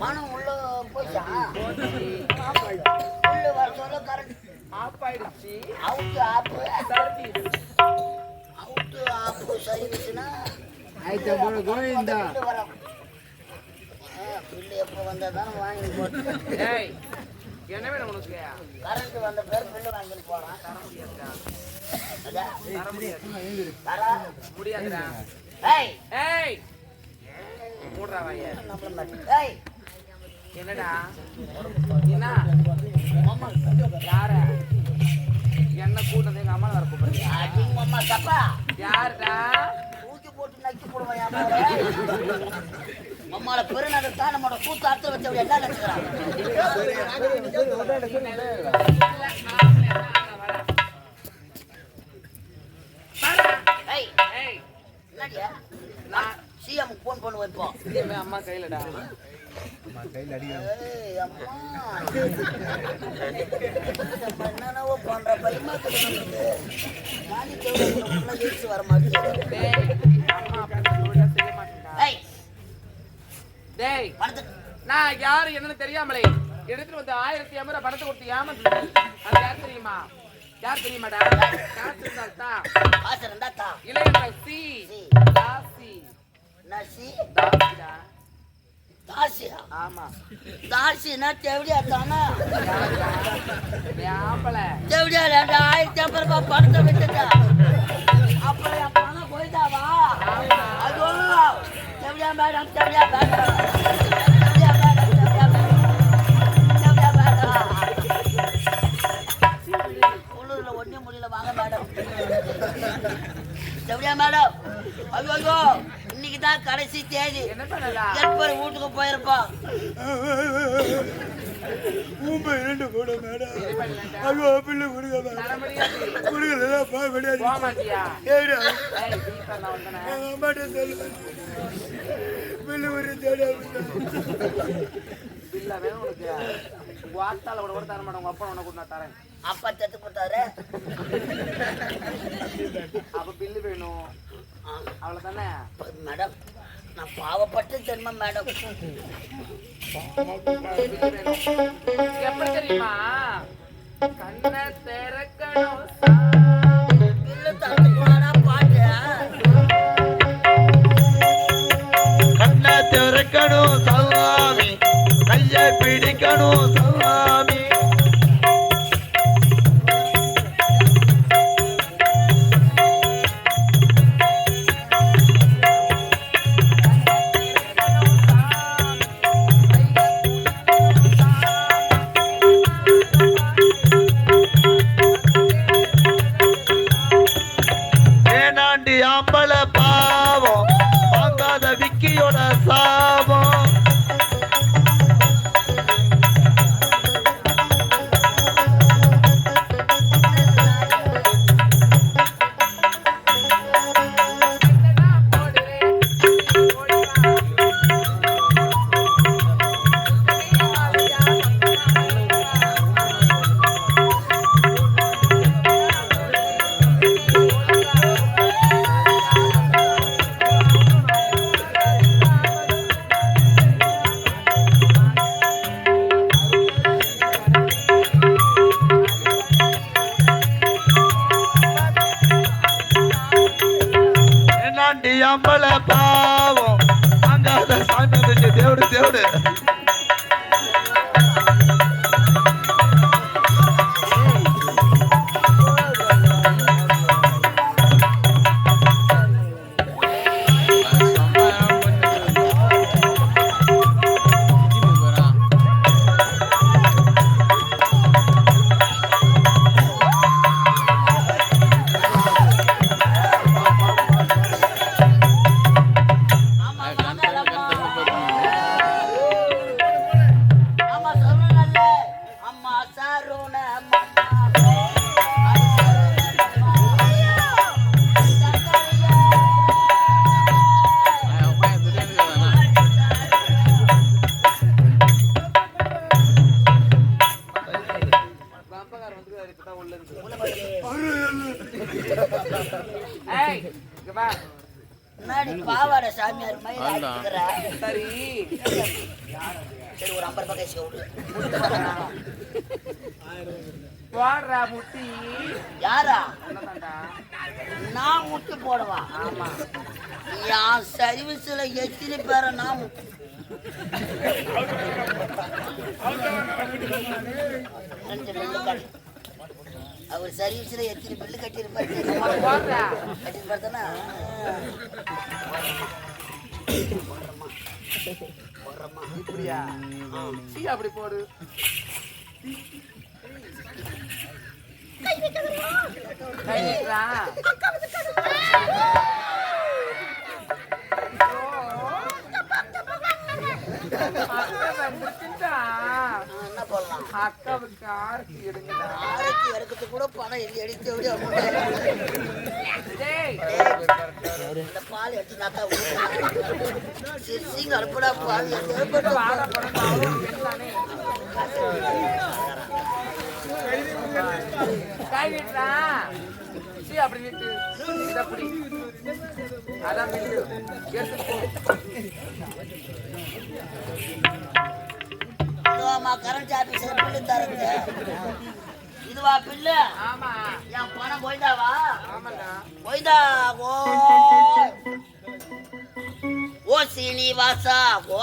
மனம் உள்ள போச்சா? உள்ள வர சொல்ல கரண்ட். ஆஃப் ஆயிடுச்சு அவுட்டு ஆஃப் அவுட்டு ஆஃப் சரிச்சுன்னா ஆயிட்ட எப்போ வந்தால் தானே வாங்கி போட்டு. என்ன வேணும் உனக்கு? கரண்ட் வந்த பேர் பில்லு வாங்கிட்டு போகிறான் கரண்ட் இருக்கா முடியாதுடா ஏய் ஏய் மூடுறா ஏய் என்னடா என்ன யார என்ன கூட்டத்தை எங்க அம்மா வர கூப்பிடுறியா தப்பா யாருடா போட்டு நக்கி போடுவேன் அம்மாவோட பெருநகர் தான் நம்மளோட கூத்து அர்த்தம் வச்சவங்க எல்லாம் நினைச்சுக்கிறாங்க ஏய் ஏய் என்னடியா நான் சிஎம் ஃபோன் பண்ணி வைப்போம் அம்மா கையிலடா. பண்ற பயமா வர பணத்துக்கு. நான் யாரு என்னன்னு தெரியாமலே எடுத்துட்டு வந்து ஆயிரத்தி ஐம்பது பணத்தை கொடுத்து ஏமாந்து அது யார் தெரியுமா? யார் தெரியுமாடா? காசு இருந்தால் தான் காசு இருந்தா தா. இளைய சி ஆமா. தாசினா தேவடியா தானா? தேவடியா ரெண்டு ஆயிரத்தி ஐம்பது ரூபாய் பணத்தை விட்டுட்டா அப்புறம் என் பணம் போயிட்டாவா? ஐயோ தேவடியா மேடம் தேவடியா மேடம். வாங்க மேடம். மேடம். ஐயோ ஐயோ. தான் கடைசி தேதி. என்ன பண்ணலா எப்பர் வீட்டுக்கு ஐயோ பிள்ளை முடியாது. போக மாட்டியா? ஏடா ஏய் வீட்டுல நான் வந்தேனே. எங்க அம்மாட்ட சொல்லு. பிள்ளை ஒரு தேடா பில்ல வேணும் உனக்கு. கூட கூட தர மாட்டேன் உங்க அப்பா உனக்கு நான் தரேன். அப்பா செத்து போட்டாரு அப்ப பில்லு வேணும். அவ்வளவுதானே? மேடம் நான் பாவப்பட்டு ஜென்மம் மேடம். எப்படி தெரியுமா? கண்ணை திறக்கணும் தரத்து போனா பாட்டு. கண்ணை திறக்கணும் சல்லாமி கையை பிடிக்கணும் சல்லாமி ஏனாண்டி பாவம். வாங்காத சாமி வந்துச்சு. தேவடு தேவடு சரி. சரி ஒரு ஐம்பது ரூபாய் விடு போடுறா முட்டி. யாரா. நான் முட்டு போடுவா? ஆமா. என் சர்வீஸ்ல எத்தனை பேரை நான் முட்டு ரெண்டு பில்லு கட்டு அவர் சர்வீஸ்ல எத்தனை பில்லு கட்டியிருப்பாரு? தெரியுமா? போடுறா கட்டியிருப்பாரு தானே இப்படியா சீ அப்படி போடு கை நீட்டுறா. அக்காவுக்கு ஆர்த்தி எடுங்கடா ஆரத்தி இறக்கத்துக்கு கூட பணம் இல்லை எடுத்து விட இந்த பால் எடுத்து நாத்தா சிரிசிங்க அனுப்புடா பால். எடுத்து அப்படி நீட்டு அதான் எடுத்து இதுவாமா கரண்ட் ஆபீஸ்ல பில்லு தரது இதுவா பில்லு. ஆமா. என் பணம் போய்தாவா போய்தா ஓ ஓ சீனிவாசா ஓ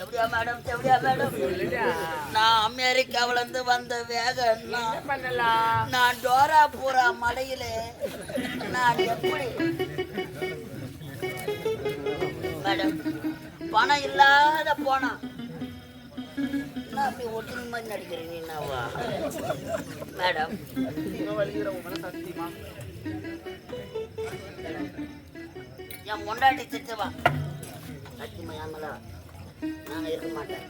எப்படியா மேடம் எப்படியா மேடம் நான் அமெரிக்காவுல இருந்து வந்த வேகம் நான் டோராபுரா மலையில நான் எப்படி? மேடம் பணம் இல்லாத போனா. அப்படி ஒட்டுமை மாதிரி நடிக்கிறீங்க? என்னவா? மேடம் என் முண்டாட்டி திட்டுவா. சத்தியமா ஏமலா நாங்க இருக்க மாட்டேன்.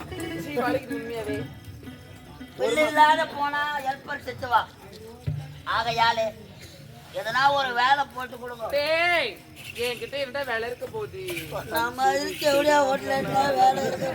இல்லாத போனா ஹெல்ப்பர் திட்டுவா ஆகையாலே எதனா ஒரு வேலை போட்டு கொடுங்க. டேய் என்கிட்ட இருந்தா வேலை இருக்க போகுது. நம்ம இருக்க எப்படியா ஹோட்டல் வேலை இருக்கு